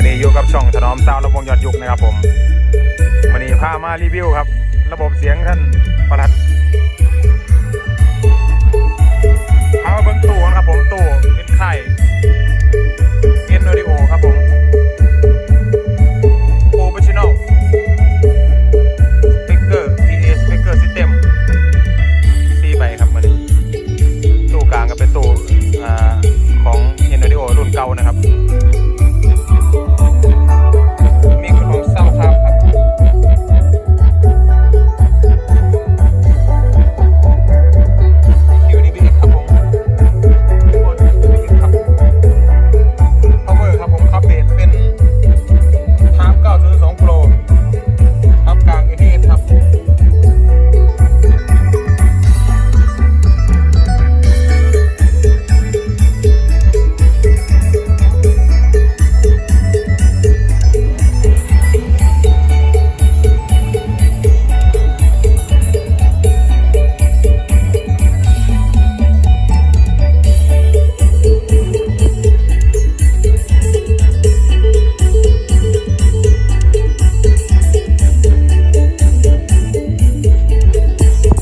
วันนี้อยู่กับช่องถนอมซาวระวงยอดยุคนะครับผมวันนี้พามารีวิวครับ ระบบเสียงท่านประหลัด